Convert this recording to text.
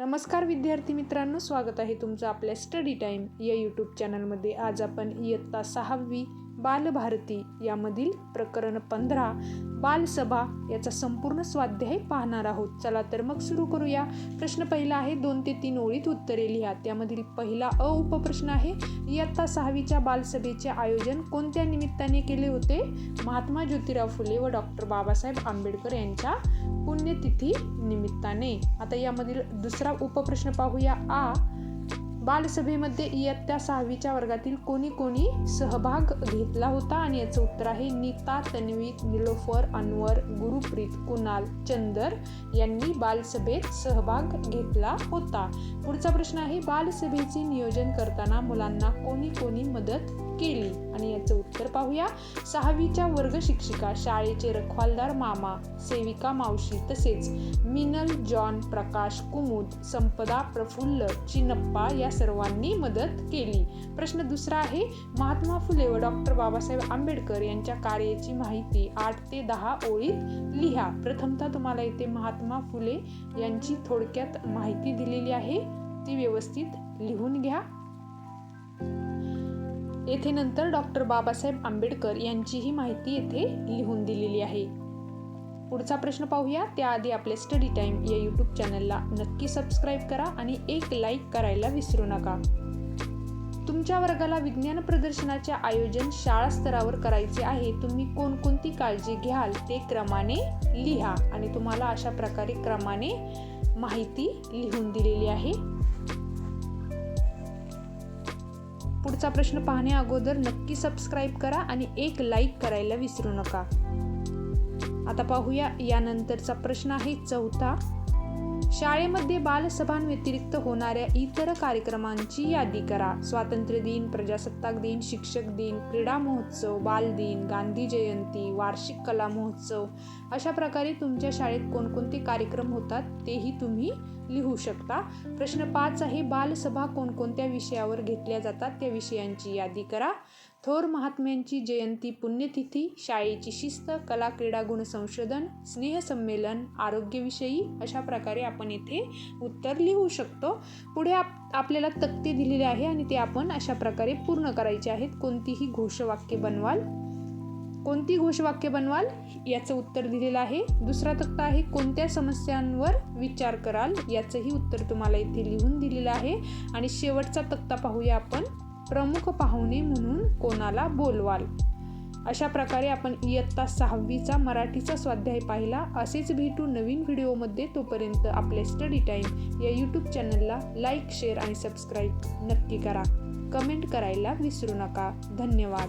नमस्कार विद्यार्थी मित्रांनो स्वागत आहे तुमचं आपल्या स्टडी टाईम या यूट्यूब चॅनलमध्ये आज आपण इयत्ता सहावी बालभारती यामधील प्रकरण पंधरा बालसभा याचा संपूर्ण स्वाध्याय पाहणार आहोत. चला तर मग सुरू करूया. प्रश्न पहिला आहे दोन ते तीन ओळीत उत्तरे लिहा. त्यामधील पहिला अ उपप्रश्न आहे इयत्ता सहावीच्या बालसभेचे आयोजन कोणत्या निमित्ताने केले होते? महात्मा ज्योतिराव फुले व डॉक्टर बाबासाहेब आंबेडकर यांच्या पुण्यतिथी निमित्ताने. आता यामधील दुसरा उपप्रश्न पाहूया. आ बालसभेमध्ये इयत्ता सहावीच्या वर्गातील कोणी कोणी सहभाग घेतला होता आणि याचं उत्तर आहे नीता तन्वी निलोफर अनवर गुरुप्रीत कुणाल चंदर यांनी बालसभेत सहभाग घेतला होता. पुढचा प्रश्न आहे बालसभेचे नियोजन करताना मुलांना कोणी कोणी मदत केली? आणि याचं उत्तर पाहूया. सहावीच्या वर्ग शिक्षिका शाळेचे रखवालदार मामा सेविका मावशी तसेच मिनल जॉन प्रकाश कुमुद संपदा प्रफुल्ल चिनप्पा या सर्वांनी मदत केली. प्रश्न दुसरा आहे महात्मा फुले व डॉक्टर बाबासाहेब आंबेडकर यांच्या कार्याची माहिती आठ ते दहा ओळीत लिहा. प्रथमतः तुम्हाला इथे महात्मा फुले यांची थोडक्यात माहिती दिलेली आहे. ती व्यवस्थित लिहून घ्या. येथे नंतर डॉक्टर बाबासाहेब आंबेडकर यांचीही माहिती येथे लिहून दिलेली आहे. पुढचा प्रश्न पाहूया. त्याआधी आपले स्टडी टाईम या यूट्यूब चॅनलला नक्की सबस्क्राईब करा आणि एक लाईक करायला विसरू नका. तुमच्या वर्गाला विज्ञान प्रदर्शनाचे आयोजन शाळा स्तरावर करायचे आहे तुम्ही कोणकोणती काळजी घ्याल ते क्रमाने लिहा आणि तुम्हाला अशा प्रकारे क्रमाने माहिती लिहून दिलेली आहे. पुढचा प्रश्न पाहण्या अगोदर नक्की सबस्क्राईब करा आणि एक लाईक करायला विसरू नका. आता पाहूया यानंतरचा प्रश्न आहे चौथा. शाळेमध्ये बालसभांव्यतिरिक्त होणाऱ्या इतर कार्यक्रमांची यादी करा. स्वातंत्र्य दिन प्रजासत्ताक दिन शिक्षक दिन क्रीडा महोत्सव बालदिन गांधी जयंती वार्षिक कला महोत्सव. अशा प्रकारे तुमच्या शाळेत कोणकोणते कार्यक्रम होतात तेही तुम्ही लिहू शकता. प्रश्न पाच आहे बालसभा कोणकोणत्या विषयावर घेतल्या जातात त्या विषयांची यादी करा. थोर महात्म्यांची जयंती पुण्यतिथी शाळेची शिस्त कला क्रीडा गुण संशोधन स्नेहसंमेलन आरोग्यविषयी अशा प्रकारे आपण येथे उत्तर लिहू शकतो. पुढे आप आपल्याला तक्ते दिलेले आहे आणि ते आपण अशा प्रकारे पूर्ण करायचे आहेत. कोणतीही घोषवाक्य बनवाल? कोणती घोषवाक्य बनवाल? याचं उत्तर दिलेलं आहे. दुसरा तक्ता आहे कोणत्या समस्यांवर विचार कराल? याचंही उत्तर तुम्हाला इथे लिहून दिलेलं आहे. आणि शेवटचा तक्ता पाहूया आपण. प्रमुख पाहुणे म्हणून कोणाला बोलवाल? अशा प्रकारे आपण इयत्ता सहावीचा मराठीचा स्वाध्याय पाहिला. असेच भेटू नवीन व्हिडिओमध्ये. तोपर्यंत आपले स्टडी टाईम या यूट्यूब चॅनलला लाईक शेअर आणि सबस्क्राईब नक्की करा. कमेंट करायला विसरू नका. धन्यवाद.